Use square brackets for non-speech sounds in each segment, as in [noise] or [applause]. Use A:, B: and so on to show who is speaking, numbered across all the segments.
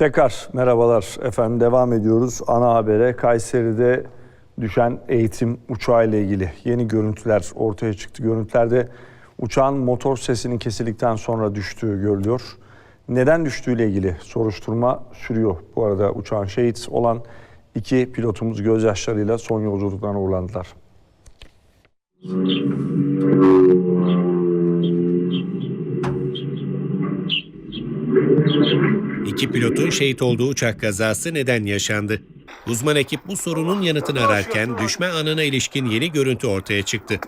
A: Tekrar merhabalar efendim devam ediyoruz. Ana habere Kayseri'de düşen eğitim uçağı ile ilgili yeni görüntüler ortaya çıktı. Görüntülerde uçağın motor sesinin kesildikten sonra düştüğü görülüyor. Neden düştüğüyle ilgili soruşturma sürüyor. Bu arada uçağın şehit olan iki pilotumuz gözyaşlarıyla son yolculuklarına uğurlandılar.
B: İki pilotun şehit olduğu uçak kazası neden yaşandı? Uzman ekip bu sorunun yanıtını ararken düşme anına ilişkin yeni görüntü ortaya çıktı.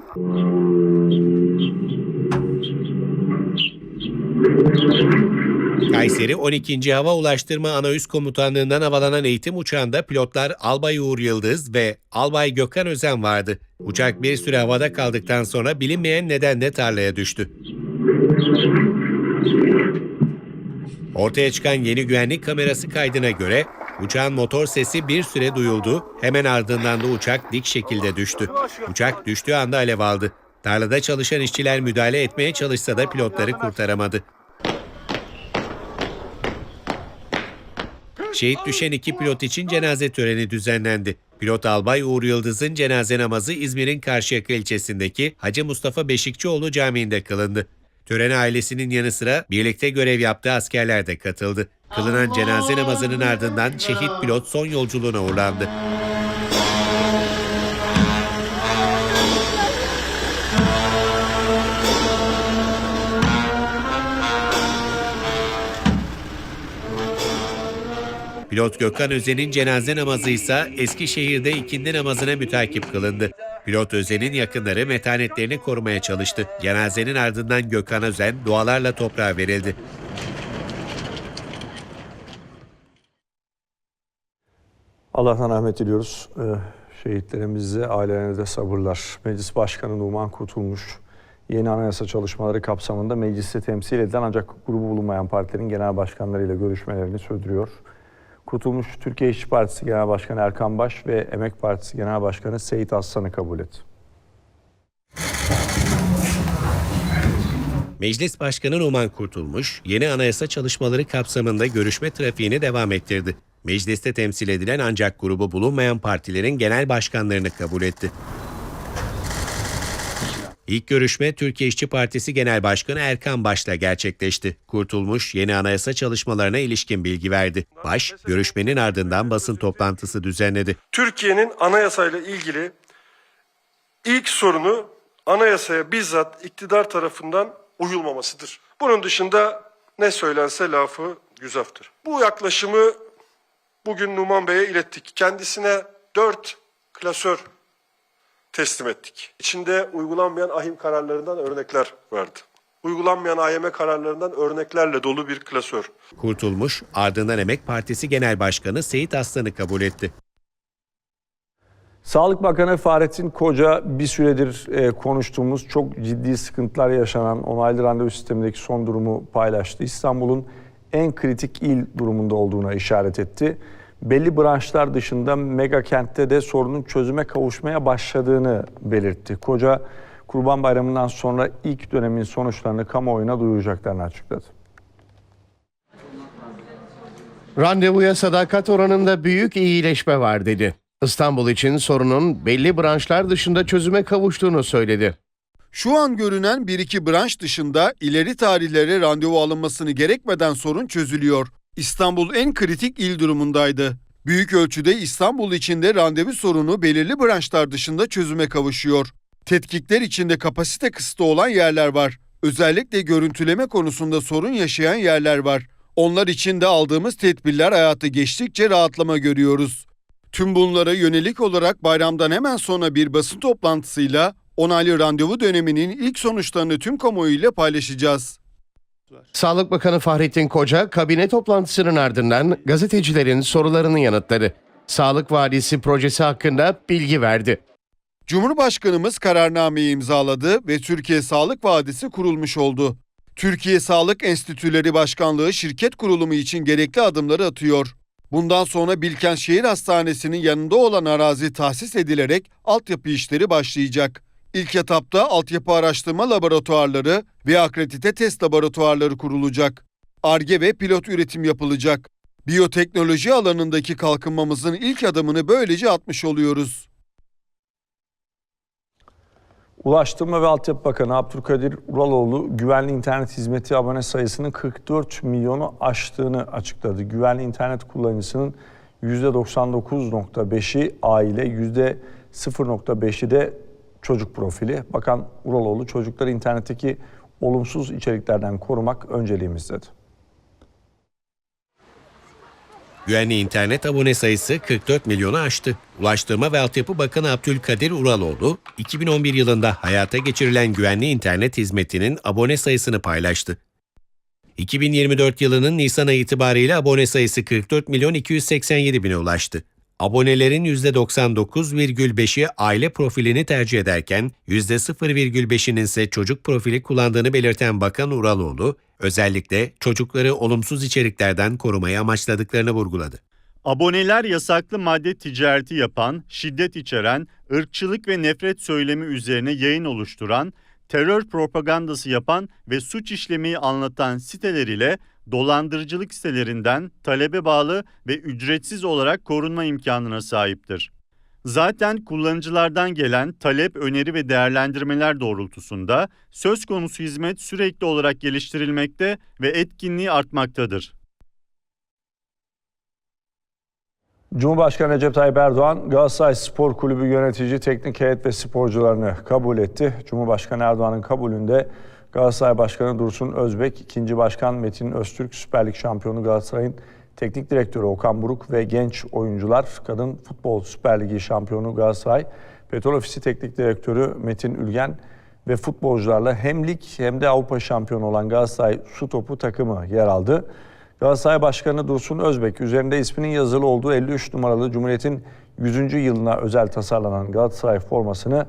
B: Kayseri 12. Hava Ulaştırma Ana Üst Komutanlığı'ndan havalanan eğitim uçağında pilotlar Albay Uğur Yıldız ve Albay Gökhan Özen vardı. Uçak bir süre havada kaldıktan sonra bilinmeyen nedenle tarlaya düştü. Ortaya çıkan yeni güvenlik kamerası kaydına göre uçağın motor sesi bir süre duyuldu. Hemen ardından da uçak dik şekilde düştü. Uçak düştüğü anda alev aldı. Tarlada çalışan işçiler müdahale etmeye çalışsa da pilotları kurtaramadı. Şehit düşen iki pilot için cenaze töreni düzenlendi. Pilot Albay Uğur Yıldız'ın cenaze namazı İzmir'in Karşıyaka ilçesindeki Hacı Mustafa Beşikçioğlu Camii'nde kılındı. Törene ailesinin yanı sıra birlikte görev yaptığı askerler de katıldı. Kılınan cenaze namazının ardından şehit pilot son yolculuğuna uğurlandı. Pilot Gökhan Özen'in cenaze namazı ise Eskişehir'de ikindi namazına mütakip kılındı. Pilot Özen'in yakınları metanetlerini korumaya çalıştı. Cenazenin ardından Gökhan Özen dualarla toprağa verildi.
A: Allah'tan rahmet diliyoruz. Ee, Şehitlerimize, ailelerine de sabırlar. Meclis Başkanı Numan Kurtulmuş, yeni anayasa çalışmaları kapsamında mecliste temsil edilen ancak grubu bulunmayan partilerin genel başkanlarıyla görüşmelerini sürdürüyor. Kurtulmuş, Türkiye İşçi Partisi Genel Başkanı Erkan Baş ve Emek Partisi Genel Başkanı Seyit Aslan'ı kabul etti.
B: Meclis Başkanı Numan Kurtulmuş, yeni anayasa çalışmaları kapsamında görüşme trafiğini devam ettirdi. Mecliste temsil edilen ancak grubu bulunmayan partilerin genel başkanlarını kabul etti. İlk görüşme Türkiye İşçi Partisi Genel Başkanı Erkan Baş'la gerçekleşti. Kurtulmuş yeni anayasa çalışmalarına ilişkin bilgi verdi. Baş, görüşmenin ardından basın toplantısı düzenledi.
C: Türkiye'nin anayasayla ilgili ilk sorunu anayasaya bizzat iktidar tarafından uyulmamasıdır. Bunun dışında ne söylense lafı güzaftır. Bu yaklaşımı bugün Numan Bey'e ilettik. Kendisine dört klasör teslim ettik. İçinde uygulanmayan ahim kararlarından örnekler vardı. Uygulanmayan AYM kararlarından örneklerle dolu bir klasör.
B: Kurtulmuş, ardından Emek Partisi Genel Başkanı Seyit Aslan'ı kabul etti.
A: Sağlık Bakanı Fahrettin Koca bir süredir e, konuştuğumuz çok ciddi sıkıntılar yaşanan onaylı randevu sistemindeki son durumu paylaştı. İstanbul'un en kritik il durumunda olduğuna işaret etti. Belli branşlar dışında mega kentte de sorunun çözüme kavuşmaya başladığını belirtti. Koca Kurban Bayramı'ndan sonra ilk dönemin sonuçlarını kamuoyuna duyuracaklarını açıkladı.
D: Randevuya sadakat oranında büyük iyileşme var dedi. İstanbul için sorunun belli branşlar dışında çözüme kavuştuğunu söyledi.
E: Şu an görünen bir iki branş dışında ileri tarihlere randevu alınmasını gerekmeden sorun çözülüyor. İstanbul en kritik il durumundaydı. Büyük ölçüde İstanbul içinde randevu sorunu belirli branşlar dışında çözüme kavuşuyor. Tetkikler içinde kapasite kısıtı olan yerler var. Özellikle görüntüleme konusunda sorun yaşayan yerler var. Onlar için de aldığımız tedbirler hayatı geçtikçe rahatlama görüyoruz. Tüm bunlara yönelik olarak bayramdan hemen sonra bir basın toplantısıyla onaylı randevu döneminin ilk sonuçlarını tüm kamuoyuyla paylaşacağız.
D: Sağlık Bakanı Fahrettin Koca kabine toplantısının ardından gazetecilerin sorularını yanıtladı. Sağlık Vadisi projesi hakkında bilgi verdi.
E: Cumhurbaşkanımız kararnameyi imzaladı ve Türkiye Sağlık Vadisi kurulmuş oldu. Türkiye Sağlık Enstitüleri Başkanlığı şirket kurulumu için gerekli adımları atıyor. Bundan sonra Bilkent Şehir Hastanesi'nin yanında olan arazi tahsis edilerek altyapı işleri başlayacak. İlk etapta altyapı araştırma laboratuvarları ve akredite test laboratuvarları kurulacak. ARGE ve pilot üretim yapılacak. Biyoteknoloji alanındaki kalkınmamızın ilk adımını böylece atmış oluyoruz.
A: Ulaştırma ve Altyapı Bakanı Abdülkadir Uraloğlu güvenli internet hizmeti abone sayısının 44 milyonu aştığını açıkladı. Güvenli internet kullanıcısının %99.5'i aile, %0.5'i de çocuk profili. Bakan Uraloğlu çocukları internetteki olumsuz içeriklerden korumak önceliğimiz dedi.
B: Güvenli internet abone sayısı 44 milyonu aştı. Ulaştırma ve Altyapı Bakanı Abdülkadir Uraloğlu, 2011 yılında hayata geçirilen güvenli internet hizmetinin abone sayısını paylaştı. 2024 yılının Nisan ayı itibariyle abone sayısı 44 milyon 287 bine ulaştı. Abonelerin %99,5'i aile profilini tercih ederken %0,5'inin ise çocuk profili kullandığını belirten Bakan Uraloğlu, özellikle çocukları olumsuz içeriklerden korumayı amaçladıklarını vurguladı.
F: Aboneler yasaklı madde ticareti yapan, şiddet içeren, ırkçılık ve nefret söylemi üzerine yayın oluşturan, terör propagandası yapan ve suç işlemeyi anlatan siteler ile dolandırıcılık sitelerinden talebe bağlı ve ücretsiz olarak korunma imkanına sahiptir. Zaten kullanıcılardan gelen talep, öneri ve değerlendirmeler doğrultusunda söz konusu hizmet sürekli olarak geliştirilmekte ve etkinliği artmaktadır.
A: Cumhurbaşkanı Recep Tayyip Erdoğan Galatasaray Spor Kulübü yönetici, teknik heyet ve sporcularını kabul etti. Cumhurbaşkanı Erdoğan'ın kabulünde Galatasaray Başkanı Dursun Özbek, ikinci başkan Metin Öztürk, Süper Lig şampiyonu Galatasaray'ın teknik direktörü Okan Buruk ve genç oyuncular, kadın futbol Süper Ligi şampiyonu Galatasaray, Petrol Ofisi teknik direktörü Metin Ülgen ve futbolcularla hem lig hem de Avrupa şampiyonu olan Galatasaray su topu takımı yer aldı. Galatasaray Başkanı Dursun Özbek üzerinde isminin yazılı olduğu 53 numaralı Cumhuriyet'in 100. yılına özel tasarlanan Galatasaray formasını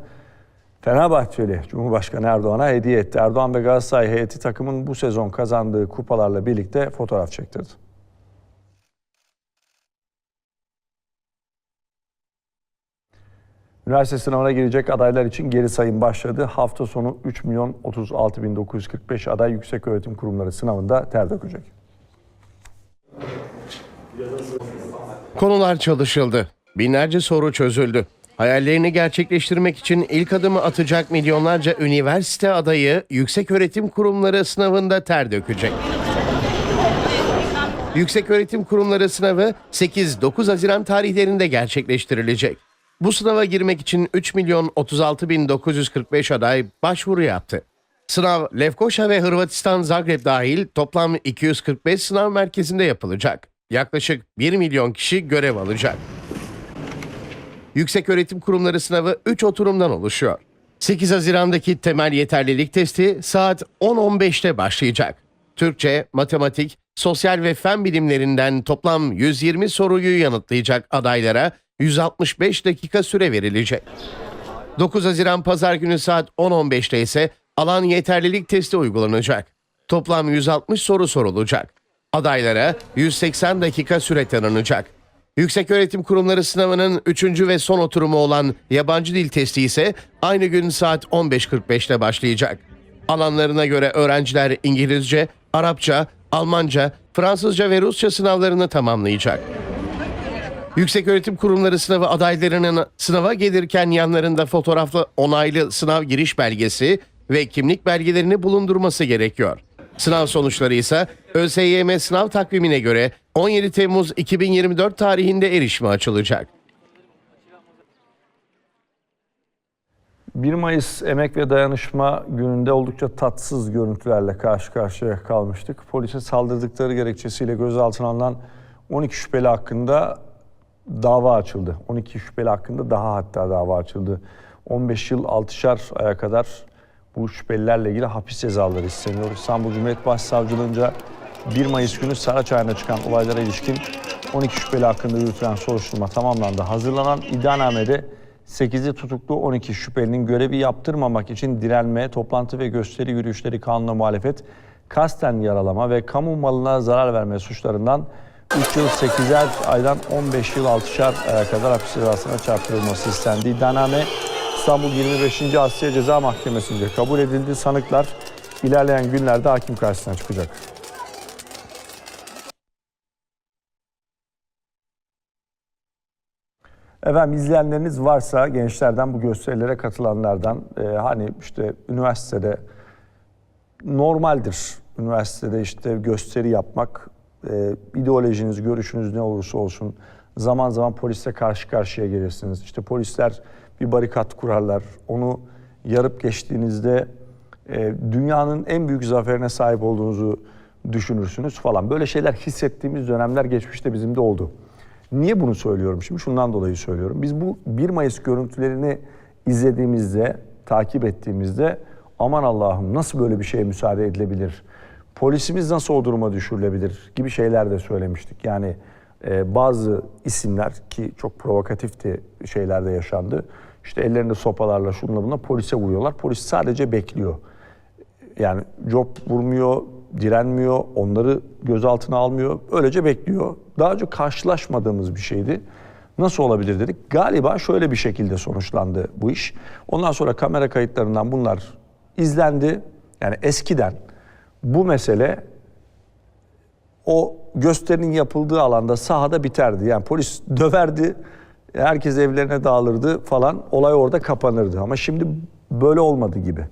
A: Fenerbahçeli Cumhurbaşkanı Erdoğan'a hediye etti. Erdoğan ve Galatasaray heyeti takımın bu sezon kazandığı kupalarla birlikte fotoğraf çektirdi. Üniversite sınavına girecek adaylar için geri sayım başladı. Hafta sonu 3 milyon 36 bin 945 aday yüksek öğretim kurumları sınavında ter dökecek.
D: Konular çalışıldı. Binlerce soru çözüldü. Hayallerini gerçekleştirmek için ilk adımı atacak milyonlarca üniversite adayı yüksek öğretim kurumları sınavında ter dökecek. Yüksek öğretim kurumları sınavı 8-9 Haziran tarihlerinde gerçekleştirilecek. Bu sınava girmek için 3 milyon 36 bin 945 aday başvuru yaptı. Sınav Lefkoşa ve Hırvatistan Zagreb dahil toplam 245 sınav merkezinde yapılacak. Yaklaşık 1 milyon kişi görev alacak. Yüksek Öğretim Kurumları sınavı 3 oturumdan oluşuyor. 8 Haziran'daki temel yeterlilik testi saat 10.15'te başlayacak. Türkçe, matematik, sosyal ve fen bilimlerinden toplam 120 soruyu yanıtlayacak adaylara 165 dakika süre verilecek. 9 Haziran Pazar günü saat 10.15'te ise alan yeterlilik testi uygulanacak. Toplam 160 soru sorulacak. Adaylara 180 dakika süre tanınacak. Yükseköğretim Kurumları sınavının 3. ve son oturumu olan yabancı dil testi ise aynı gün saat 15.45'te başlayacak. Alanlarına göre öğrenciler İngilizce, Arapça, Almanca, Fransızca ve Rusça sınavlarını tamamlayacak. Yükseköğretim Kurumları sınavı adaylarının sınava gelirken yanlarında fotoğraflı onaylı sınav giriş belgesi ve kimlik belgelerini bulundurması gerekiyor. Sınav sonuçları ise ÖSYM sınav takvimine göre 17 Temmuz 2024 tarihinde erişime açılacak.
A: 1 Mayıs Emek ve Dayanışma gününde oldukça tatsız görüntülerle karşı karşıya kalmıştık. Polise saldırdıkları gerekçesiyle gözaltına alınan 12 şüpheli hakkında dava açıldı. 12 şüpheli hakkında daha hatta dava açıldı. 15 yıl 6'şar aya kadar bu şüphelilerle ilgili hapis cezaları isteniyor. İstanbul Cumhuriyet Başsavcılığınca 1 Mayıs günü Saraçhane'de çıkan olaylara ilişkin 12 şüpheli hakkında yürütülen soruşturma tamamlandı. Hazırlanan iddianamede 8'i tutuklu 12 şüphelinin görevi yaptırmamak için direnme, toplantı ve gösteri yürüyüşleri kanuna muhalefet, kasten yaralama ve kamu malına zarar verme suçlarından 3 yıl 8'er aydan 15 yıl 6'şar aya kadar hapis cezasına çarptırılması istendi. İddianame İstanbul 25. Asya Ceza Mahkemesi'nce kabul edildi. Sanıklar ilerleyen günlerde hakim karşısına çıkacak. Efendim izleyenleriniz varsa gençlerden bu gösterilere katılanlardan e, hani işte üniversitede normaldir. Üniversitede işte gösteri yapmak, e, ideolojiniz, görüşünüz ne olursa olsun zaman zaman polisle karşı karşıya gelirsiniz. İşte polisler bir barikat kurarlar. Onu yarıp geçtiğinizde e, dünyanın en büyük zaferine sahip olduğunuzu düşünürsünüz falan. Böyle şeyler hissettiğimiz dönemler geçmişte bizim de oldu. Niye bunu söylüyorum şimdi? Şundan dolayı söylüyorum. Biz bu 1 Mayıs görüntülerini izlediğimizde, takip ettiğimizde aman Allah'ım nasıl böyle bir şeye müsaade edilebilir? Polisimiz nasıl o duruma düşürülebilir gibi şeyler de söylemiştik. Yani e, bazı isimler ki çok provokatifti şeylerde yaşandı. İşte ellerinde sopalarla şunla bunla polise vuruyorlar. Polis sadece bekliyor. Yani job vurmuyor, direnmiyor, onları gözaltına almıyor. Öylece bekliyor. Daha önce karşılaşmadığımız bir şeydi. Nasıl olabilir dedik. Galiba şöyle bir şekilde sonuçlandı bu iş. Ondan sonra kamera kayıtlarından bunlar izlendi. Yani eskiden bu mesele o gösterinin yapıldığı alanda sahada biterdi. Yani polis döverdi, herkes evlerine dağılırdı falan. Olay orada kapanırdı. Ama şimdi böyle olmadı gibi.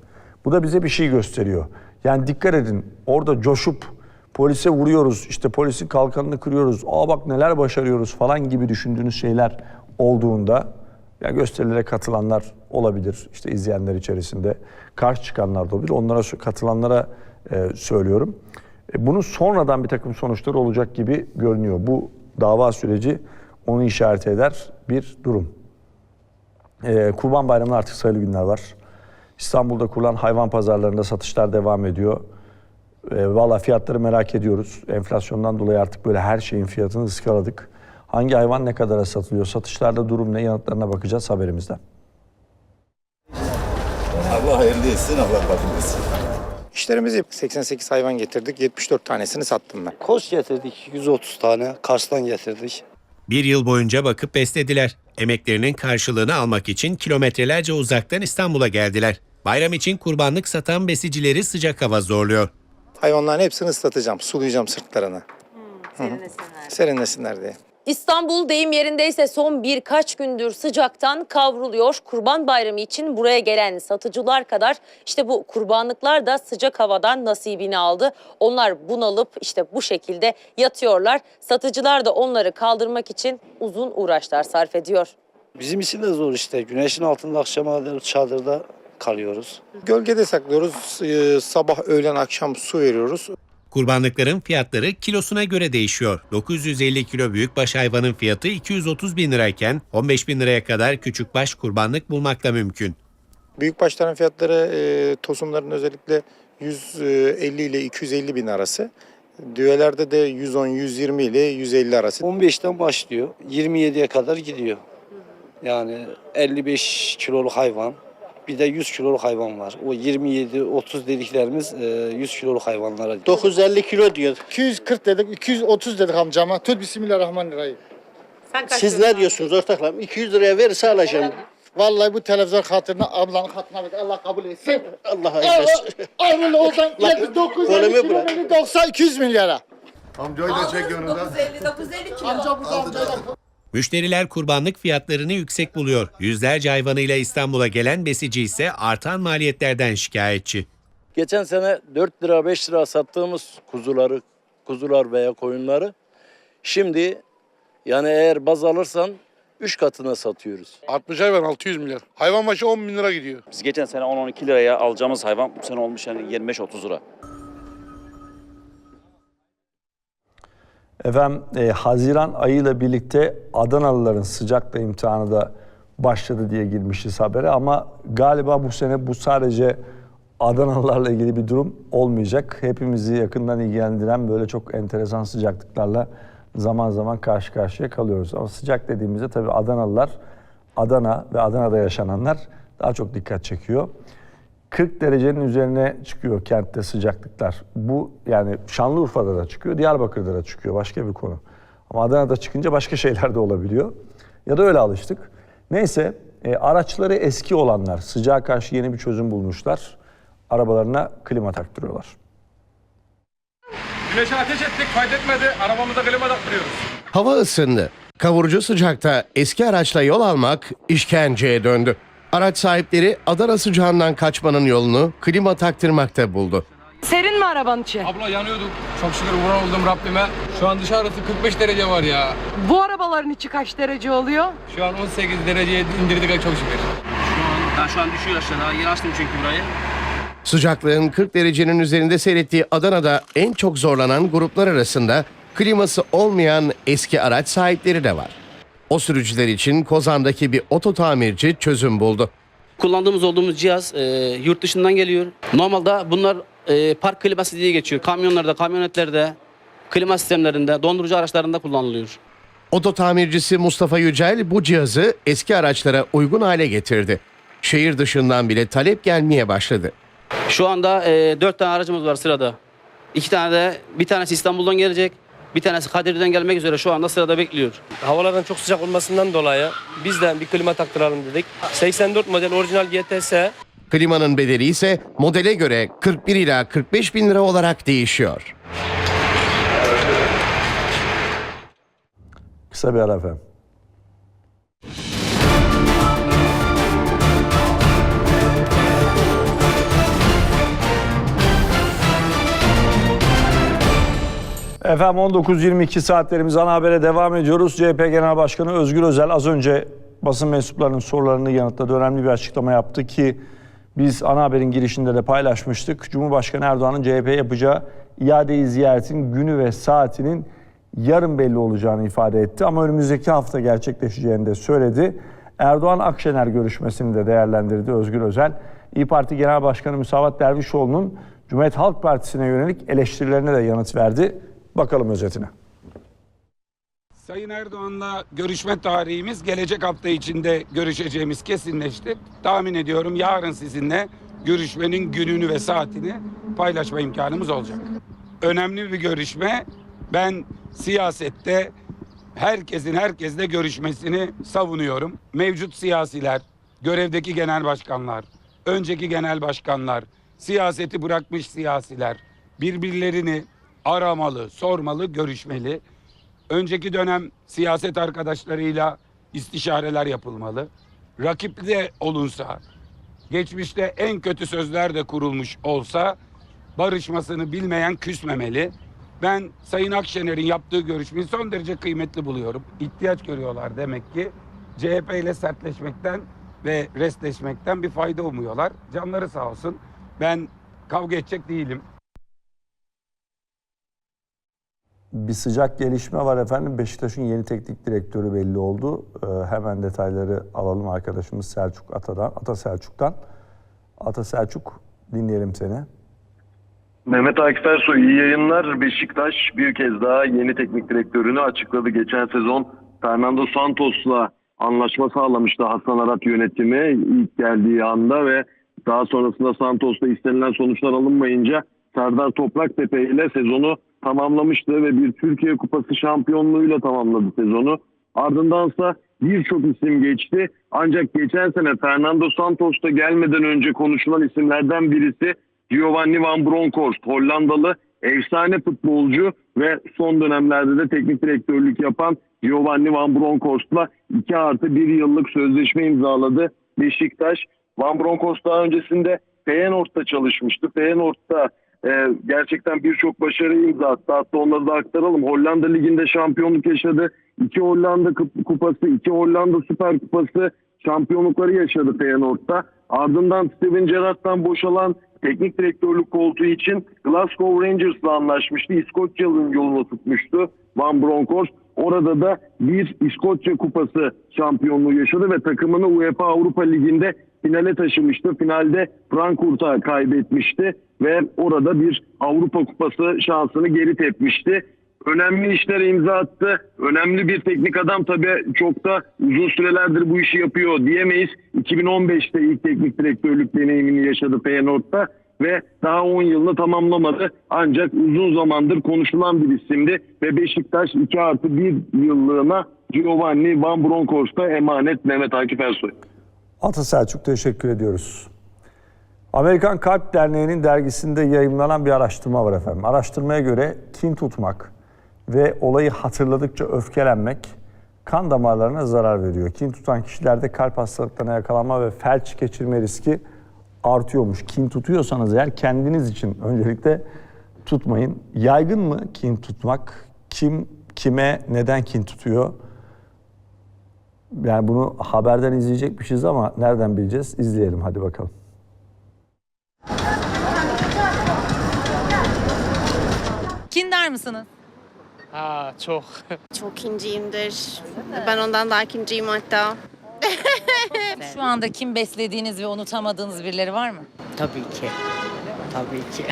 A: Bu da bize bir şey gösteriyor. Yani dikkat edin orada coşup polise vuruyoruz, işte polisin kalkanını kırıyoruz, aa bak neler başarıyoruz falan gibi düşündüğünüz şeyler olduğunda ya gösterilere katılanlar olabilir. işte izleyenler içerisinde karşı çıkanlar da olabilir. Onlara katılanlara e, söylüyorum. E, bunun sonradan bir takım sonuçları olacak gibi görünüyor. Bu dava süreci onu işaret eder bir durum. E, Kurban Bayramı'na artık sayılı günler var. İstanbul'da kurulan hayvan pazarlarında satışlar devam ediyor. E, Valla fiyatları merak ediyoruz. Enflasyondan dolayı artık böyle her şeyin fiyatını ıskaladık. Hangi hayvan ne kadara satılıyor? Satışlarda durum ne? Yanıtlarına bakacağız haberimizden.
G: Allah hayırlı etsin, Allah kabul etsin.
H: İşlerimiz iyi. 88 hayvan getirdik. 74 tanesini sattım ben.
I: Koz getirdik 130 tane. Kars'tan getirdik.
B: Bir yıl boyunca bakıp beslediler. Emeklerinin karşılığını almak için kilometrelerce uzaktan İstanbul'a geldiler. Bayram için kurbanlık satan besicileri sıcak hava zorluyor.
H: Hayvanların hepsini ıslatacağım. Sulayacağım sırtlarını. Serinlesinler diye.
J: İstanbul deyim yerindeyse son birkaç gündür sıcaktan kavruluyor. Kurban Bayramı için buraya gelen satıcılar kadar işte bu kurbanlıklar da sıcak havadan nasibini aldı. Onlar bunalıp işte bu şekilde yatıyorlar. Satıcılar da onları kaldırmak için uzun uğraşlar sarf ediyor.
I: Bizim için de zor işte. Güneşin altında akşama çadırda kalıyoruz.
H: Gölgede saklıyoruz. Ee, Sabah, öğlen, akşam su veriyoruz.
B: Kurbanlıkların fiyatları kilosuna göre değişiyor. 950 kilo büyükbaş hayvanın fiyatı 230 bin lirayken 15 bin liraya kadar küçükbaş kurbanlık bulmakta mümkün.
H: Büyükbaşların fiyatları e, tosunların özellikle 150 ile 250 bin arası. Düvelerde de 110-120 ile 150 arası.
I: 15'ten başlıyor. 27'ye kadar gidiyor. Yani 55 kiloluk hayvan. Bir de 100 kiloluk hayvan var. O 27-30 dediklerimiz e, 100 kiloluk hayvanlara.
K: 950 kilo diyor. 240 dedik, 230 dedik amcama. Tut Bismillahirrahmanirrahim.
J: Sen
K: Siz ne diyorsunuz ortaklarım? 200 liraya verirse alacağım. Vallahi bu televizyon hatırına, ablanın hatırına ver. Allah kabul etsin. Allah hayırlı olsun. Ayrılı olsan 950 kilo beni 90 200 milyara.
E: Amcayı da çek yanında.
K: Amca burada amcayla
B: Müşteriler kurbanlık fiyatlarını yüksek buluyor. Yüzlerce hayvanıyla İstanbul'a gelen besici ise artan maliyetlerden şikayetçi.
I: Geçen sene 4 lira 5 lira sattığımız kuzuları, kuzular veya koyunları şimdi yani eğer baz alırsan 3 katına satıyoruz.
L: 60 hayvan 600 milyar. Hayvan başı 10 bin lira gidiyor.
M: Biz geçen sene 10-12 liraya alacağımız hayvan bu sene olmuş yani 25-30 lira.
A: Efendim e, Haziran ayıyla birlikte Adanalıların sıcakla imtihanı da başladı diye girmişiz habere ama galiba bu sene bu sadece Adanalılarla ilgili bir durum olmayacak. Hepimizi yakından ilgilendiren böyle çok enteresan sıcaklıklarla zaman zaman karşı karşıya kalıyoruz. Ama sıcak dediğimizde tabii Adanalılar, Adana ve Adana'da yaşananlar daha çok dikkat çekiyor. 40 derecenin üzerine çıkıyor kentte sıcaklıklar. Bu yani Şanlıurfa'da da çıkıyor, Diyarbakır'da da çıkıyor. Başka bir konu. Ama Adana'da çıkınca başka [laughs] şeyler de olabiliyor. Ya da öyle alıştık. Neyse e, araçları eski olanlar sıcağa karşı yeni bir çözüm bulmuşlar. Arabalarına klima taktırıyorlar.
L: Güneşe ateş ettik kaydetmedi. Arabamıza klima taktırıyoruz.
D: Hava ısındı. Kavurucu sıcakta eski araçla yol almak işkenceye döndü. Araç sahipleri Adana sıcağından kaçmanın yolunu klima taktırmakta buldu.
N: Serin mi arabanın içi?
L: Abla yanıyorduk. Çok şükür vuran oldum Rabbime. Şu an dışarısı 45 derece var ya.
N: Bu arabaların içi kaç derece oluyor?
L: Şu an 18 dereceye indirdik çok şükür.
M: Ben şu an düşüyor aşağıda. Yeni açtım çünkü burayı.
D: Sıcaklığın 40 derecenin üzerinde seyrettiği Adana'da en çok zorlanan gruplar arasında kliması olmayan eski araç sahipleri de var. O sürücüler için Kozan'daki bir oto tamirci çözüm buldu.
M: Kullandığımız olduğumuz cihaz e, yurt dışından geliyor. Normalde bunlar e, park kliması diye geçiyor. Kamyonlarda, kamyonetlerde, klima sistemlerinde, dondurucu araçlarında kullanılıyor.
D: Oto tamircisi Mustafa Yücel bu cihazı eski araçlara uygun hale getirdi. Şehir dışından bile talep gelmeye başladı.
M: Şu anda e, 4 tane aracımız var sırada. İki tane de bir tanesi İstanbul'dan gelecek. Bir tanesi Kadirli'den gelmek üzere şu anda sırada bekliyor.
I: Havaların çok sıcak olmasından dolayı biz de bir klima taktıralım dedik. 84 model orijinal GTS
D: Klimanın bedeli ise modele göre 41 ila 45 bin lira olarak değişiyor.
A: Kısa bir ara efendim. Efendim 19.22 saatlerimiz ana habere devam ediyoruz. CHP Genel Başkanı Özgür Özel az önce basın mensuplarının sorularını yanıtladı. Önemli bir açıklama yaptı ki biz ana haberin girişinde de paylaşmıştık. Cumhurbaşkanı Erdoğan'ın CHP yapacağı iade-i ziyaretin günü ve saatinin yarın belli olacağını ifade etti. Ama önümüzdeki hafta gerçekleşeceğini de söyledi. Erdoğan Akşener görüşmesini de değerlendirdi Özgür Özel. İyi Parti Genel Başkanı Müsavat Dervişoğlu'nun Cumhuriyet Halk Partisi'ne yönelik eleştirilerine de yanıt verdi. Bakalım özetine.
L: Sayın Erdoğan'la görüşme tarihimiz gelecek hafta içinde görüşeceğimiz kesinleşti. Tahmin ediyorum yarın sizinle görüşmenin gününü ve saatini paylaşma imkanımız olacak. Önemli bir görüşme. Ben siyasette herkesin herkesle görüşmesini savunuyorum. Mevcut siyasiler, görevdeki genel başkanlar, önceki genel başkanlar, siyaseti bırakmış siyasiler birbirlerini aramalı, sormalı, görüşmeli. Önceki dönem siyaset arkadaşlarıyla istişareler yapılmalı. Rakip de olunsa, geçmişte en kötü sözler de kurulmuş olsa barışmasını bilmeyen küsmemeli. Ben Sayın Akşener'in yaptığı görüşmeyi son derece kıymetli buluyorum. İhtiyaç görüyorlar demek ki. CHP ile sertleşmekten ve restleşmekten bir fayda umuyorlar. Canları sağ olsun. Ben kavga edecek değilim.
A: Bir sıcak gelişme var efendim. Beşiktaş'ın yeni teknik direktörü belli oldu. Ee, hemen detayları alalım arkadaşımız Selçuk Ata'dan, Ata Selçuk'tan. Ata Selçuk dinleyelim seni.
O: Mehmet Akif Ersoy iyi yayınlar. Beşiktaş bir kez daha yeni teknik direktörünü açıkladı. Geçen sezon Fernando Santos'la anlaşma sağlamıştı Hasan Arat yönetimi ilk geldiği anda ve daha sonrasında Santos'ta istenilen sonuçlar alınmayınca Serdar Topraktepe ile sezonu tamamlamıştı ve bir Türkiye Kupası şampiyonluğuyla tamamladı sezonu. Ardındansa birçok isim geçti. Ancak geçen sene Fernando Santos'ta gelmeden önce konuşulan isimlerden birisi Giovanni Van Bronckhorst, Hollandalı efsane futbolcu ve son dönemlerde de teknik direktörlük yapan Giovanni Van Bronckhorst'la 2 artı 1 yıllık sözleşme imzaladı Beşiktaş. Van Bronckhorst daha öncesinde Feyenoord'da çalışmıştı. Feyenoord'da e, gerçekten birçok başarı imza attı. Hatta onları da aktaralım. Hollanda Ligi'nde şampiyonluk yaşadı. İki Hollanda kup- kupası, iki Hollanda Süper Kupası şampiyonlukları yaşadı Feyenoord'da. Ardından Steven Gerrard'dan boşalan teknik direktörlük koltuğu için Glasgow Rangers'la anlaşmıştı. İskoçyalı'nın yolunu tutmuştu Van Bronckhorst. Orada da bir İskoçya Kupası şampiyonluğu yaşadı ve takımını UEFA Avrupa Ligi'nde finale taşımıştı. Finalde Frankfurt'a kaybetmişti ve orada bir Avrupa Kupası şansını geri tepmişti. Önemli işlere imza attı. Önemli bir teknik adam tabii çok da uzun sürelerdir bu işi yapıyor diyemeyiz. 2015'te ilk teknik direktörlük deneyimini yaşadı Feyenoord'da ve daha 10 yılını tamamlamadı. Ancak uzun zamandır konuşulan bir isimdi ve Beşiktaş 2 artı 1 yıllığına Giovanni Van Bronckhorst'a emanet Mehmet Akif Ersoy.
A: Ata Selçuk teşekkür ediyoruz. Amerikan Kalp Derneği'nin dergisinde yayımlanan bir araştırma var efendim. Araştırmaya göre kin tutmak ve olayı hatırladıkça öfkelenmek kan damarlarına zarar veriyor. Kin tutan kişilerde kalp hastalıklarına yakalanma ve felç geçirme riski artıyormuş. Kin tutuyorsanız eğer kendiniz için öncelikle tutmayın. Yaygın mı kin tutmak? Kim kime neden kin tutuyor? Yani bunu haberden izleyecekmişiz ama nereden bileceğiz? İzleyelim hadi bakalım.
J: Kindar mısınız?
N: Ha çok. [laughs]
P: Çok kinciyimdir. Ben ondan daha kinciyim hatta.
J: Şu anda kim beslediğiniz ve unutamadığınız birileri var mı?
N: Tabii ki. Tabii ki.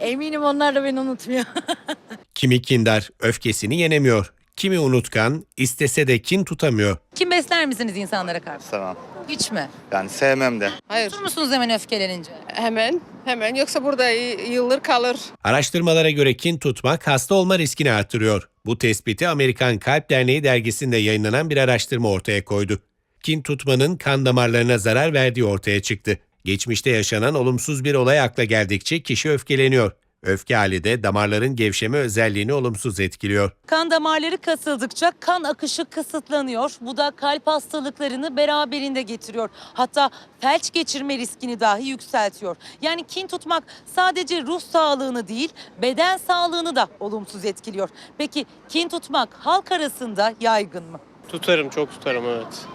N: Eminim onlar da beni unutmuyor. [laughs]
B: Kimi kindar öfkesini yenemiyor. Kimi unutkan istese de kin tutamıyor.
J: Kim besler misiniz insanlara karşı?
G: Tamam.
J: Hiç mi?
G: Yani sevmem de.
P: Hayır.
J: Tutur musunuz hemen öfkelenince?
P: Hemen. Hemen. Yoksa burada yıllar kalır.
B: Araştırmalara göre kin tutmak hasta olma riskini artırıyor. Bu tespiti Amerikan Kalp Derneği dergisinde yayınlanan bir araştırma ortaya koydu. Kin tutmanın kan damarlarına zarar verdiği ortaya çıktı. Geçmişte yaşanan olumsuz bir olay akla geldikçe kişi öfkeleniyor. Öfke hali de damarların gevşeme özelliğini olumsuz etkiliyor.
J: Kan damarları kasıldıkça kan akışı kısıtlanıyor. Bu da kalp hastalıklarını beraberinde getiriyor. Hatta felç geçirme riskini dahi yükseltiyor. Yani kin tutmak sadece ruh sağlığını değil, beden sağlığını da olumsuz etkiliyor. Peki kin tutmak halk arasında yaygın mı?
K: Tutarım çok tutarım evet.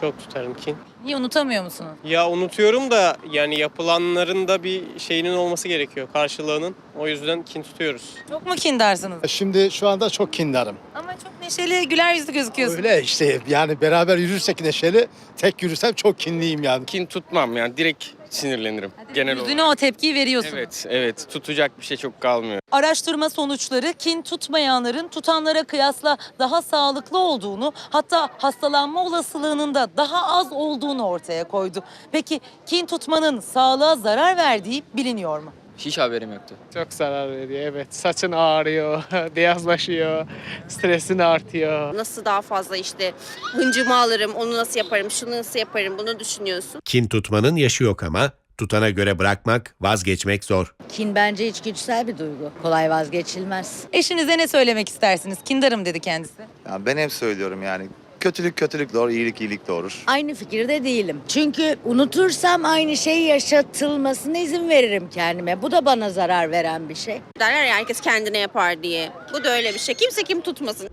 K: Çok tutarım kin.
J: Niye unutamıyor musunuz?
K: Ya unutuyorum da yani yapılanların da bir şeyinin olması gerekiyor karşılığının. O yüzden kin tutuyoruz.
J: Çok mu kindarsınız?
K: Şimdi şu anda çok kindarım.
J: Ama çok neşeli, güler yüzlü gözüküyorsunuz.
K: Öyle işte yani beraber yürürsek neşeli, tek yürürsem çok kinliyim yani.
Q: Kin tutmam yani direkt sinirlenirim genel olarak.
J: Yüzüne o tepkiyi veriyorsunuz.
Q: Evet, evet. Tutacak bir şey çok kalmıyor.
J: Araştırma sonuçları kin tutmayanların tutanlara kıyasla daha sağlıklı olduğunu hatta hastalanma olasılığının da daha az olduğunu ortaya koydu. Peki kin tutmanın sağlığa zarar verdiği biliniyor mu?
Q: Hiç haberim yoktu.
K: Çok zarar veriyor evet. Saçın ağrıyor, [laughs] beyazlaşıyor, stresin artıyor.
P: Nasıl daha fazla işte hıncımı alırım, onu nasıl yaparım, şunu nasıl yaparım bunu düşünüyorsun.
B: Kin tutmanın yaşı yok ama tutana göre bırakmak, vazgeçmek zor.
N: Kin bence içgüdüsel bir duygu. Kolay vazgeçilmez.
J: Eşinize ne söylemek istersiniz? Kindarım dedi kendisi.
G: Ya ben hep söylüyorum yani. Kötülük kötülük doğurur, iyilik iyilik doğurur.
N: Aynı fikirde değilim. Çünkü unutursam aynı şey yaşatılmasına izin veririm kendime. Bu da bana zarar veren bir şey.
P: Derler ya herkes kendine yapar diye. Bu da öyle bir şey. Kimse kim tutmasın.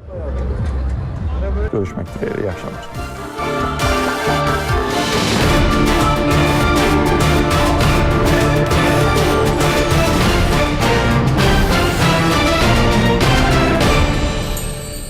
A: Görüşmek dileğiyle. İyi akşamlar.